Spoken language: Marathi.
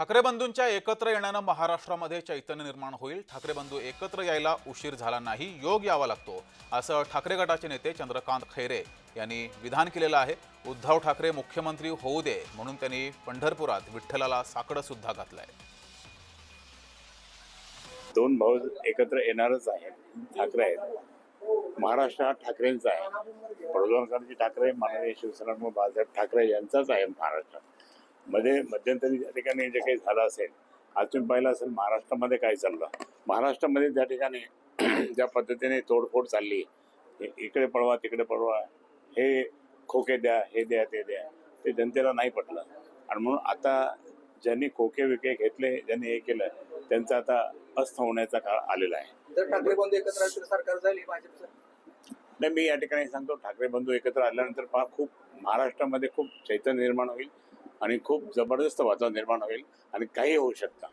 ठाकरे बंधूंच्या एकत्र येण्यानं महाराष्ट्रामध्ये चैतन्य निर्माण होईल. ठाकरे बंधू एकत्र यायला उशीर झाला नाही योग यावा लागतो असं ठाकरे गटाचे नेते चंद्रकांत खैरे यांनी विधान केलेलं आहे. उद्धव ठाकरे मुख्यमंत्री होऊ दे म्हणून त्यांनी पंढरपुरात विठ्ठलाला साकडं सुद्धा घातलंय. दोन भाऊ एकत्र येणारच आहेत ठाकरे आहेत. महाराष्ट्र हा ठाकरेंचा आहे. प्रज्वलकांतजी ठाकरे माननीय शिवसेना बाळासाहेब ठाकरे यांचाच आहे महाराष्ट्र. मध्ये मध्यंतरी त्या ठिकाणी जे काही झालं असेल आज तुम्ही पाहिलं असेल महाराष्ट्रामध्ये काय चाललं? महाराष्ट्रामध्ये त्या ठिकाणी ज्या पद्धतीने तोडफोड चालली इकडे पळवा तिकडे पळवा हे खोके द्या हे द्या ते द्या ते जनतेला नाही पटलं. आणि म्हणून आता ज्यांनी खोके विके घेतले ज्यांनी हे केलं त्यांचा आता अस्त होण्याचा काळ आलेला आहे. जर ठाकरे बंधू एकत्र असतील सरकार झाली भाजपचं? नाही मी या ठिकाणी सांगतो ठाकरे बंधू एकत्र आल्यानंतर पहा खूप महाराष्ट्रामध्ये खूप चैतन्य निर्माण होईल. आणि खूप जबरदस्त वातावरण निर्माण होईल आणि काही होऊ शकतं.